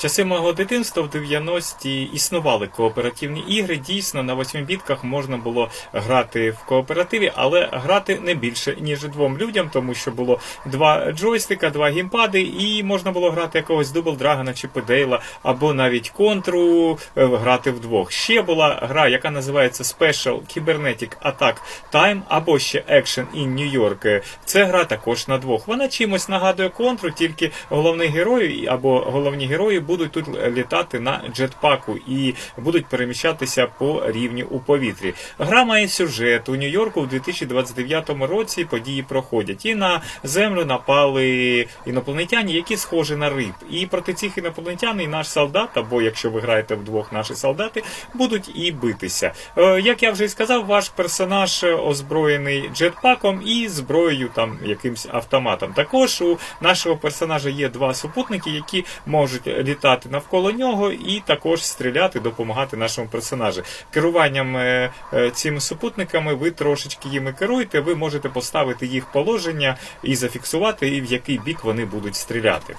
Часи мого дитинства в 90-ті існували кооперативні ігри. Дійсно, на 8 бітках можна було грати в кооперативі, але грати не більше ніж двом людям, тому що було два джойстика, два геймпади, і можна було грати якогось Double Dragon чи Педейла, або навіть контру е, грати вдвох. Ще була гра, яка називається Special Cybernetic Attack Time, або ще Action in New York. Це гра також на двох. Вона чимось нагадує контру, тільки головний герой або головні герої будуть тут літати на джетпаку і будуть переміщатися по рівню у повітрі. Гра має сюжет у Нью-Йорку в 2029 році. Події проходять, і на землю напали інопланетяни, які схожі на риб. І проти цих інопланетян і наш солдат, або якщо ви граєте вдвох, наші солдати будуть і битися. Е, Як я вже і сказав, ваш персонаж озброєний джетпаком і зброєю там якимсь автоматом. Також у нашого персонажа є два супутники, які можуть літати навколо нього і також стріляти, допомагати нашому персонажу. Керуванням е, е, цими супутниками ви трошечки їми керуєте. Ви можете поставити їх положення і зафіксувати, і в який бік вони будуть стріляти.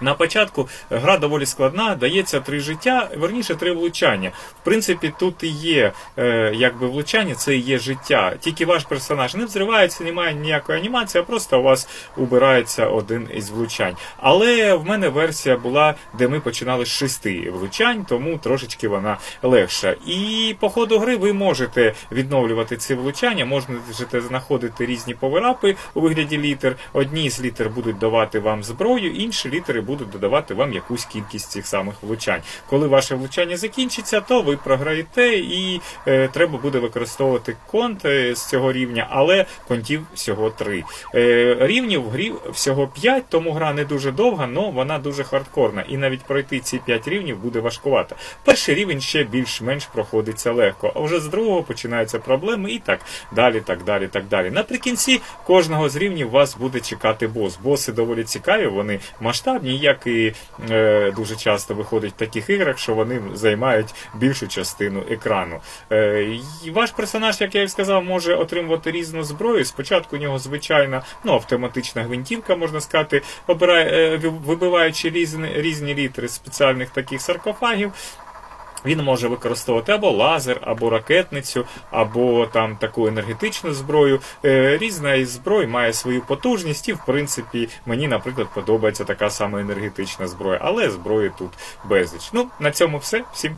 На початку гра доволі складна, дається три життя, верніше три влучання. В принципі, тут і є е, якби влучання, це і є життя. Тільки ваш персонаж не взривається, немає ніякої анімації, а просто у вас убирається один із влучань. Але в мене версія була, де ми починали з шести влучань, тому трошечки вона легша. І по ходу гри ви можете відновлювати ці влучання, можете знаходити різні поверапи у вигляді літер. Одні з літер будуть давати вам зброю, інші літери будуть додавати вам якусь кількість цих самих влучань. Коли ваше влучання закінчиться, то ви програєте і е, треба буде використовувати конт е, з цього рівня, але контів всього три. Е, рівнів в грі всього 5, тому гра не дуже довга, але вона дуже хардкорна. І навіть пройти ці 5 рівнів буде важкувато. Перший рівень ще більш-менш проходиться легко, а вже з другого починаються проблеми і так далі, так далі, так далі. Наприкінці кожного з рівнів вас буде чекати бос. Боси доволі цікаві, вони масштабні, як і е, дуже часто виходить в таких іграх, що вони займають більшу частину екрану. Е, ваш персонаж, як я і сказав, може отримувати різну зброю. Спочатку у нього звичайна ну, автоматична гвинтівка, можна сказати, обирає, е, вибиваючи різні, різні літери спеціальних таких саркофагів. Він може використовувати або лазер, або ракетницю, або там таку енергетичну зброю. Е, Різна із зброй має свою потужність, і в принципі мені, наприклад, подобається така сама енергетична зброя, але зброї тут безліч. Ну на цьому все. Всім.